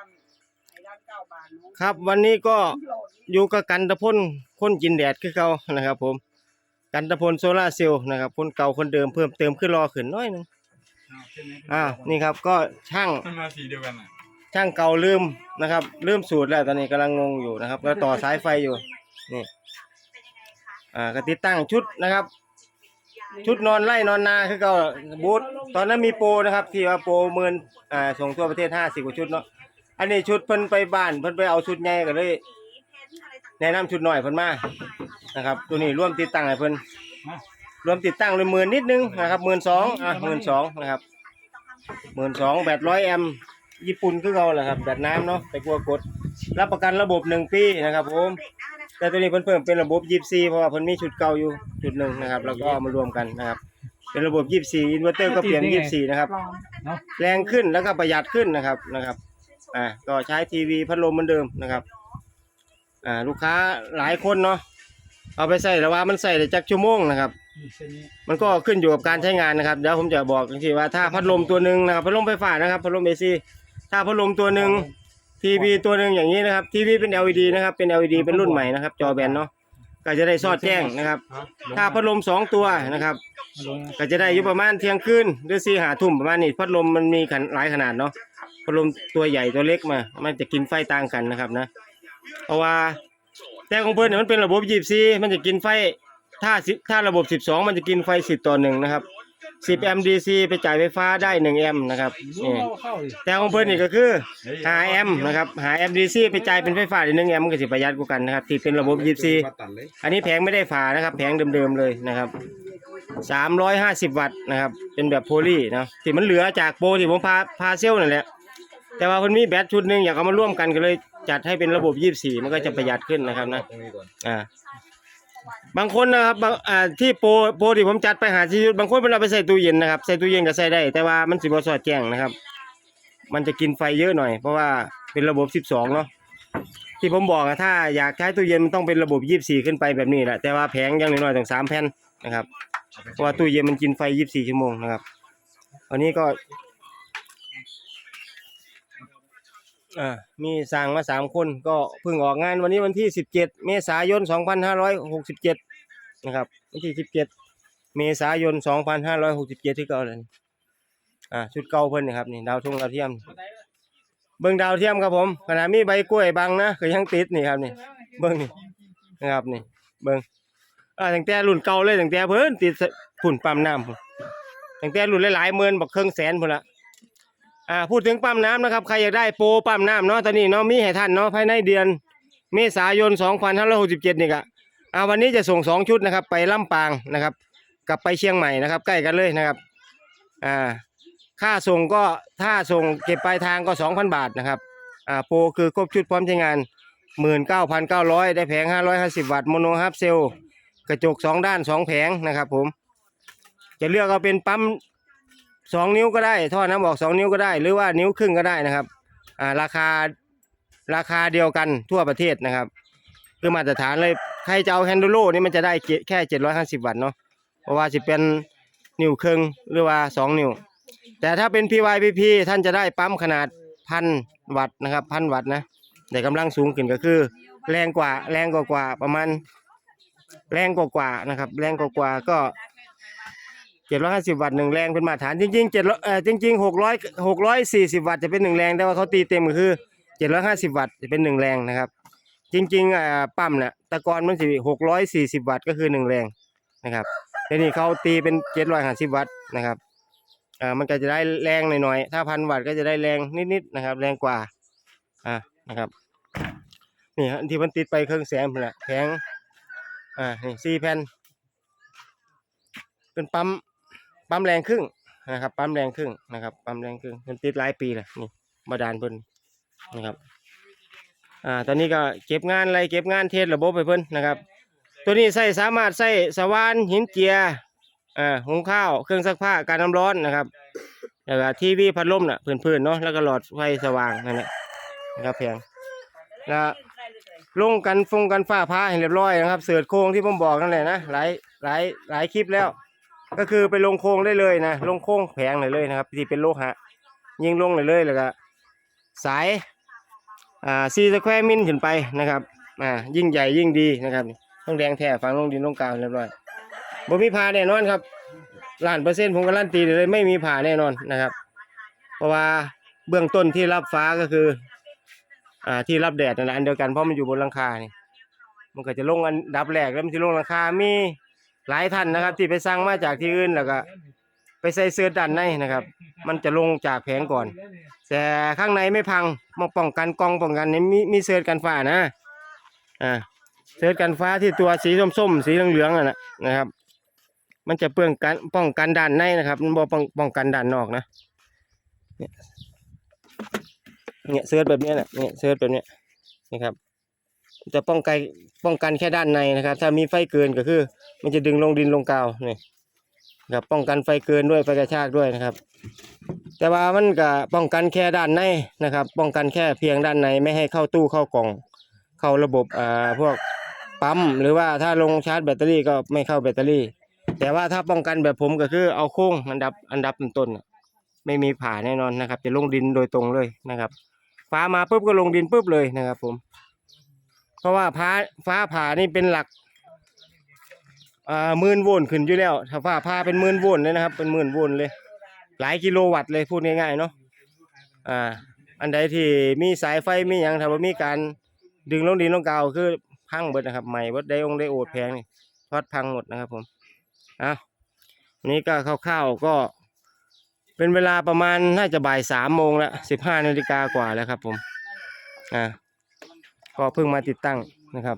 ตั้งไอ้ด้านเก้าบานนู้นครับ วันนี้ก็โหลดนี่อยู่กับกันตะพลคนกินแดดคือเก่านะครับ ผม กันตะพลโซลาร์เซลล์นะครับคนเก่าคนเดิมเพิ่มเติมขึ้นรอขึ้นน้อยหนึงอ้าวใช่ไหมอ้าวนี่ครับก็ช่าง มันมาสีเดียวกันอะช่างเก่าลืมนะครับลืมสูตรแล้วตอนนี้กำลังงงอยู่นะครับแล้วต่อสายไฟอยู่นี่อ่าก็ติดตั้งชุดนะครับ ชุดนอนไล่นอนนาคือเก่าบูธตอนนั้นมีโปรนะครับที่ว่าโปรหมื่นอ่าส่งทั่วประเทศห้าสิบกว่าชุดเนาะ อันนี้ชุดเพิ่นไปบ้านเพิ่นไปเอาชุดใหญ่ก็เลยแนะนำชุดหน่อยเพิ่นมานะครับ ตัวนี้ร่วมติดตั้งให้เพิ่นฮะรวมติดตั้งเลยหมื่นนิดนึงนะครับหมื่นสองอะหมื่นสองนะครับหมื่นสองแบตร้อยแอมญี่ปุ่นคือเขาแหละครับแบตน้ำเนาะไปกลัวกด รับประกันระบบหนึ่งปีนะครับผมแต่ตัวนี้เพิ่นเพิ่มเป็นระบบยีซีเพราะว่าเพิ่นมีชุดเก่าอยู่ชุดหนึ่งนะครับ แล้วก็เอามารวมกันนะครับ เป็นระบบยีซีอินเวอร์เตอร์ก็เปลี่ยนยีซีนะครับเนาะแรงขึ้นแล้วก็ประหยัดขึ้นนะครับนะครับ อ่าก็ใช้ทีวีพัดลมเหมือนเดิมนะครับอ่าลูกค้าหลายคนเนาะเอาไปใส่แล้วว่ามันใส่ได้จักชั่วโมงนะครับ มันก็ขึ้นอยู่กับการใช้งานนะครับเดี๋ยวผมจะบอกทีว่าถ้าพัดลมตัวหนึ่งนะครับพัดลมไฟฟ้านะครับพัดลมเอซีถ้าพัดลมตัวหนึ่งทีวีตัวหนึ่งอย่างนี้นะครับทีวีเป็น LED นะครับเป็น LED เป็นรุ่นใหม่นะครับจอแบนเนาะก็จะได้สอดแจ้งนะครับ ถ้าพัดลมสองตัวนะครับ ก็จะได้อยู่ประมาณเที่ยงคืนหรือสี่หาทุ่มประมาณนี้พัดลมมันมีหลายขนาดเนาะ พัดลมตัวใหญ่ตัวเล็กมา มันจะกินไฟต่างกันนะครับนะ เพราะว่าแต่ของเพิ่อนเนี่ยมันเป็นระบบยีบซีมันจะกินไฟถ้าสิถ้าระบบสิบสองมันจะกินไฟสิบต่อหนึ่งนะครับสิบแอมป์ดีซีไปจ่ายไฟฟ้าได้หนึ่งแอมป์นะครับนี่แต่ของเพิ่อนนี่ก็คือหาแอมป์นะครับหาแอมป์ดีซีไปจ่ายเป็นไฟฟ้าได้หนึ่งแอมป์มันก็สิประหยัดกว่ากันนะครับที่เป็นระบบยีบซีอันนี้แผงไม่ได้ฝานะครับ แผงเดิมๆเลยนะครับสามร้อยห้าสิบวัตต์นะครับ เป็นแบบโพลีนะที่มันเหลือจากโปรที่ผมพาพาเซลนั่นแหละ แต่ว่ามันมีแบตชุดหนึ่งอยากเอามาร่วมกันก็เลยจัดให้เป็นระบบยี่สี่มันก็จะประหยัดขึ้นนะครับนะตรงนี้ก่อนอ่าบางคนนะครับบางอ่าที่โปรโปรที่ผมจัดไปหาที่ชุดบางคนมันเอาไปใส่ตู้เย็นนะครับใส่ตู้เย็นก็ใส่ได้ แต่ว่ามันสิบสอดแจ้งนะครับ มันจะกินไฟเยอะหน่อย เพราะว่าเป็นระบบสิบสองเนาะที่ผมบอกอะถ้าอยากใช้ตู้เย็นมันต้องเป็นระบบยี่สี่ขึ้นไปแบบนี้แหละแต่ว่าแผงอยังน้อยๆต้องสามแผ่นนะครับเพราะว่าตู้เย็นมันกินไฟยี่สี่ชั่วโมงนะครับอันนี้ก็ อ่ามีสั่งมาสามคนก็เพิ่งออกงานวันนี้วันที่สิบเจ็ดเมษายนสองพันห้าร้อยหกสิบเจ็ดนะครับวันที่สิบเจ็ดเมษายนสองพันห้าร้อยหกสิบเจ็ดที่เก่าเลยอ่าชุดเก่าเพิ่นนะครับนี่ดาวทุ่งดาวเทียม เบิ่งดาวเทียมครับผมขณะมีใบกล้วยบังนะก็ยังติดนี่ครับนี่เบิ่งนี่นะครับนี่เบิ่งอ่าตั้งแต่รุ่นเก่าเลยตั้งแต่เพิ่นติดพุ่นปั๊มน้ำตั้งแต่รุ่นหลายๆหมื่นบักเครื่องแสนพุ่นละ อ่าพูดถึงปั๊มน้ำนะครับใครอยากได้โปรปั๊มน้ำเนาะตอนนี้เนาะมีให้ท่านเนาะภายในเดือน เมษายน 2567 นี่ก็อ่าวันนี้จะส่งสองชุดนะครับ ไปลำปางนะครับ กลับไปเชียงใหม่นะครับ ใกล้กันเลยนะครับอ่าค่าส่งก็ถ้าส่งเก็บปลายทางก็สองพันบาทนะครับอ่าโปรคือครบชุดพร้อมใช้งานหมื่นเก้าพันเก้าร้อยได้แผงห้าร้อยห้าสิบวัตต์โมโนฮาร์ฟเซลกระจกสองด้านสองแผงนะครับผม จะเลือกเอาเป็นปั๊ม สองนิ้วก็ได้ ท่อน้ำออกสองนิ้วก็ได้ หรือว่านิ้วครึ่งก็ได้นะครับ อ่าราคาราคาเดียวกันทั่วประเทศนะครับ คือมาตรฐานเลยใครจะเอาแฮนดูโลนี่มันจะได้แค่เจ็ดร้อยห้าสิบวัตต์เนาะเพราะว่าจะเป็นนิ้วครึ่งหรือว่าสองนิ้วแต่ถ้าเป็น PYPP ท่านจะได้ปั๊มขนาดพันวัตต์นะครับพันวัตต์นะแต่กำลังสูงขึ้นก็คือ แรงกว่าแรงกว่ากว่าประมาณ แรงกว่ากว่านะครับ แรงกว่ากว่าก็ เจ็ดร้อยห้าสิบวัตต์หนึ่งแรงเป็นมาตรฐานจริงๆเจ็ดเอ่อจริงๆหกร้อยหกร้อยสี่สิบวัตต์จะเป็นหนึ่งแรงแต่ว่าเขาตีเต็มก็คือเจ็ดร้อยห้าสิบวัตต์จะเป็นหนึ่งแรงนะครับ จริงๆอ่าปั๊มเนี่ยตะกอนมันสิหกร้อยสี่สิบวัตต์ก็คือหนึ่งแรงนะครับแต่นี่เขาตีเป็นเจ็ดร้อยห้าสิบวัตต์นะครับอ่ามันก็จะได้แรงหน่อยๆถ้าพันวัตต์ก็จะได้แรงนิดๆนะครับ แรงกว่าอ่านะครับนี่ฮะที่มันติดไปเครื่องแสงพุ่นละแผงอ่านี่สี่แผ่นเป็นปั๊ม ปั๊มแรงครึ่งนะครับปั๊มแรงครึ่งนะครับปั๊มแรงครึ่งมันติดหลายปีแล้วนี่บาดาลเพิ่นนะครับอ่าตอนนี้ก็เก็บงานอะไรเก็บงานเทสระบบไปเพิ่นนะครับ ตัวนี้ใส่สามารถใส่สว่านหินเจียอ่าหุงข้าวเครื่องซักผ้าการน้ำร้อนนะครับแล้วก็ทีวีพัดลมน่ะพื้นๆเนาะแล้วก็หลอดไฟสว่างนั่นแหละนะครับเพียงแล้วลงกันฟงกันฝ้าผ้าให้เรียบร้อยนะครับ เสือโครงที่ผมบอกนั่นแหละนะหลายหลายหลายคลิปแล้ว ก็คือไปลงโครงได้เลยนะลงโครงแผงเลยเลยนะครับที่เป็นโลหะยิงลงเลยเลยแล้วก็สายอ่า4สแควร์มิลขึ้นไปนะครับอ่ายิ่งใหญ่ยิ่งดีนะครับต้องแดงแท้ฝังลงดินลงกาวเรียบร้อยบ่มีผ่าแน่นอนครับล้านเปอร์เซ็นต์ผมการันตีเลยไม่มีผ่าแน่นอนนะครับ เพราะว่าเบื้องต้นที่รับฟ้าก็คือ อ่าที่รับแดดนั่นแหละอันเดียวกันเพราะมันอยู่บนหลังคานี่มันก็จะลงอันดับแรกแล้วมันจะลงหลังคามี หลายท่านนะครับ ที่ไปสั่งมาจากที่อื่นแล้วก็ ไปใส่เสื้อด้านในนะครับ มันจะลงจากแผงก่อน แต่ข้างในไม่พังมาป้องกันกองป้องกันนี่มีมีเสื้อกันฟ้านะอ่าเสื้อกันฟ้าที่ตัวสีส้มๆสีเหลืองๆอะนะนะครับ มันจะเปื้องกันป้องกันด้านในนะครับมันบ่ป้องป้องกันด้านนอกนะเนี่ยเสื้อแบบเนี้ยนะเนี่ยเสื้อแบบเนี้ยนะครับ จะป้องกันป้องกันแค่ด้านในนะครับ ถ้ามีไฟเกินก็คือ มันจะดึงลงดินลงกาวนี่ครับป้องกันไฟเกินด้วยไฟกระชากด้วยนะครับ แต่ว่ามันก็ป้องกันแค่ด้านในนะครับ ป้องกันแค่เพียงด้านในไม่ให้เข้าตู้เข้ากล่อง เข้าระบบอ่าพวกปั๊มหรือว่าถ้าลงชาร์จแบตเตอรี่ก็ไม่เข้าแบตเตอรี่ แต่ว่าถ้าป้องกันแบบผมก็คือเอาโค้งอันดับอันดับต้นๆไม่มีผ่าแน่นอนนะครับ จะลงดินโดยตรงเลยนะครับฟ้ามาปุ๊บก็ลงดินปุ๊บเลยนะครับผม เพราะว่าฟ้าฟ้าผ่านี่เป็นหลักอ่าหมื่นโวลต์ขึ้นอยู่แล้ว ถ้าฟ้าผ่าเป็นหมื่นโวลต์เลยนะครับ เป็นหมื่นโวลต์เลย หลายกิโลวัตต์เลยพูดง่ายๆเนาะอ่า อันใดที่มีสายไฟมีหยังถ้าว่ามีการดึงลงดินลงกาวคือพังเบิดนะครับใหม่เบิดได้องได้โอดแพงนี่ทอดพังหมดนะครับผมอะวันนี้ก็คร่าวๆก็เป็นเวลาประมาณน่าจะบ่ายสามโมงแล้วสิบห้านาฬิกากว่าแล้วครับผมอ่า ก็เพิ่งมาติดตั้งนะครับ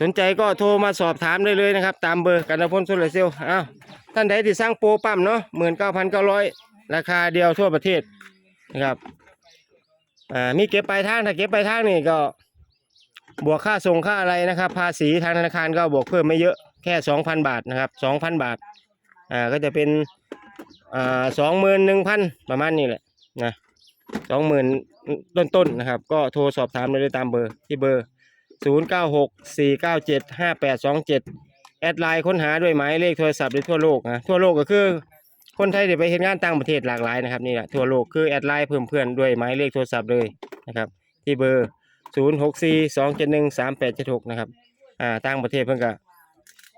สนใจก็โทรมาสอบถามได้เลยนะครับ ตามเบอร์กันพลโซลาร์เซลล์อ้าวท่านใดที่สร้างโปรปั๊มเนาะหมื่นเก้าพันเก้าร้อยราคาเดียวทั่วประเทศนะครับอ่ามีเก็บปลายทางถ้าเก็บปลายทางนี่ก็บวกค่าส่งค่าอะไรนะครับ ภาษีทางธนาคารก็บวกเพิ่มไม่เยอะแค่สองพันบาทนะครับสองพันบาทอ่าก็จะเป็นอ่าสองหมื่นหนึ่งพันประมาณนี้แหละนะ สองหมื่นต้นๆนะครับ ก็โทรสอบถามได้ตามเบอร์ที่เบอร์ศูนย์เก้าหกสี่เก้าเจ็ดห้าแปดสองเจ็ดแอดไลน์ค้นหาด้วยหมายเลขโทรศัพท์ในทั่วโลกนะทั่วโลกก็คือคนไทยที่ไปเห็นงานต่างประเทศหลากหลายนะครับนี่แหละทั่วโลกคือแอดไลน์เพิ่มเพื่อนด้วยหมายเลขโทรศัพท์เลยนะครับ ที่เบอร์ศูนย์หกสี่สองเจ็ดหนึ่งสามแปดเจ็ดหกนะครับอ่าต่างประเทศเพิ่อนก็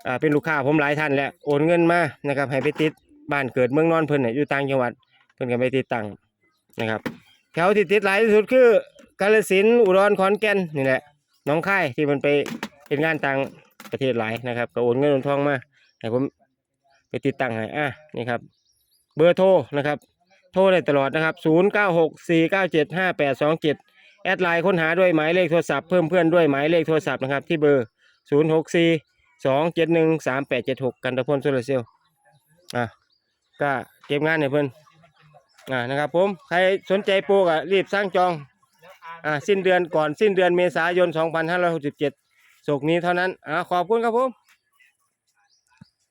อ่าเป็นลูกค้าผมหลายท่านแล้วโอนเงินมานะครับให้ไปติดบ้านเกิดเมืองนอนเพิ่นเนี่ยอยู่ต่างจังหวัดเพิ่นก็ไปติดตั้งนะครับ แถวที่ติดหลายที่สุดคือกาฬสินอุดรขอนแก่นนี่แหละน้องค่ายที่มันไปเป็นงานต่างประเทศหลายนะครับก็โอนเงินโอนทองมาให้ผมไปติดตั้งให้อะนี่ครับ เบอร์โทรนะครับ โทรได้ตลอดนะครับ 0 9 6 4 9 7 5 8 2 7 แอดไลน์ค้นหาด้วยหมายเลขโทรศัพท์เพิ่มเพื่อนด้วยหมายเลขโทรศัพท์นะครับ ที่เบอร์ 0 6 4 2 7 1 3 8 7 6 กันตะพลโซลาร์เซลล์อะก็เก็บงานให้เพื่อน อ่านะครับผมใครสนใจปลูกอะรีบสร้างจองอ่าสิ้นเดือนก่อนสิ้นเดือนเมษายน 2567ศกนี้เท่านั้นอ่าขอบคุณครับผม